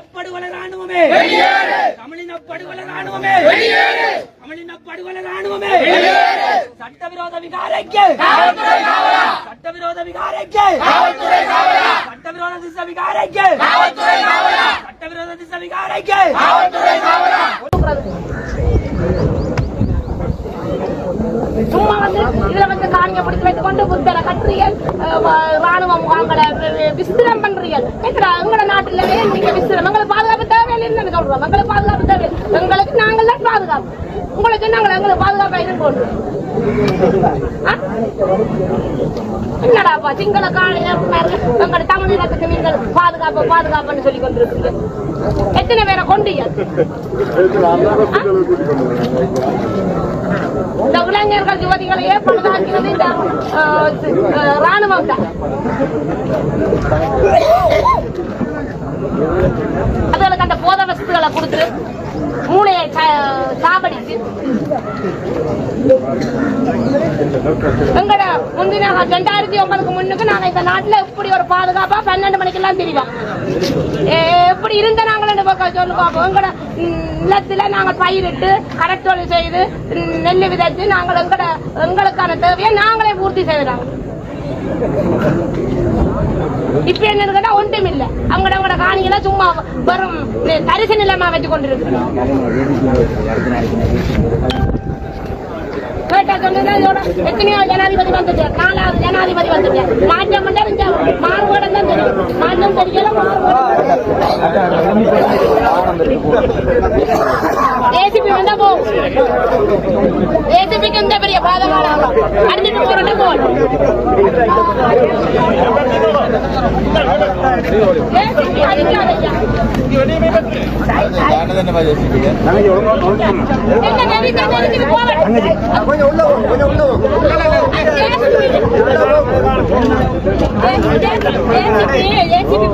தமிழினப்படுகொலை ராணுவமே தமிழினப்படுகொலை ராணுவமே தமிழினப்படுகொலை ராணுவமே சட்டவிரோத விகாரைக்கு. சட்டவிரோத விகாரைக்கு. சட்டவிரோத திசை விகாரைக்கு. சட்டவிரோத திசை விகாரைக்கு. சும்மா வந்து இதுல வந்து காணிய பிடிச்சு வைத்துக் கொண்டு புத்தர கட்டுறியல் அஹ், வ- ராணுவ முகாம்களை வி- வி- விஸ்திரம் பண்றீர்கள் எங்களோட நாட்டுல நீங்க விஸ்திரம் எங்களுக்கு பாதுகாப்பு தேவையில்லைன்னு சொல்றோம் எங்களுக்கு பாதுகாப்பு தேவை எங்களுக்கு நாங்கள் தான் பாதுகாப்பு. உங்களுக்கு நாங்கள் எங்களுக்கு பாதுகாப்பா இருக்கோம் ஆ? என்னடாப்பா சிங்கள காலையில பாருங்க. எங்களோட தமிழகத்துக்கு நீங்கள் பாதுகாப்பு பாதுகாப்புன்னு சொல்லி கொண்டிருக்கீங்க. எத்தனை பேரை கொண்டு இந்த இளைஞர்கள் யுவதிகளை ஏற்படுத்தாக்கிறது இந்த ராணுவம் தான். அதுகளுக்கு அந்த போத வசதிகளை கொடுத்து மூளையை எங்கட முந்தின ரெண்டாயிரத்தி ஒன்பதுக்கு முன்னுக்கு நாங்க இந்த நாட்டுல இப்படி ஒரு பாதுகாப்பா பன்னெண்டு மணிக்கு எல்லாம் தெரியும் எப்படி இருந்த நாங்களும் பக்கம் சொல்லு பார்ப்போம் எங்கட நிலத்துல நாங்கள் பயிரிட்டு கடற்தொழில் செய்து நெல் விதைச்சு நாங்கள் எங்கட எங்களுக்கான தேவையை நாங்களே பூர்த்தி செய்யறோம் இப்ப என்ன இருக்குன்னா ஒன்றும் இல்ல அவங்களோட அவங்களோட காணிகளை சும்மா வெறும் தரிசு நிலமா வச்சு கொண்டிருக்கிறோம். எத்தனையோ ஜனாதிபதி வந்துட்டு நாலாவது ஜனாதிபதி வந்துட்டு. மாற்றம் பண்ணா இந்த மாறுபாடம் தான் தெரியும். மாற்றம் தெரியல ஏசிபி வந்தா போகும் ஏசிபிக்கு இந்த பெரிய பாதகாலம் அடிச்சுட்டு போறோம் போகணும் ஏசிபி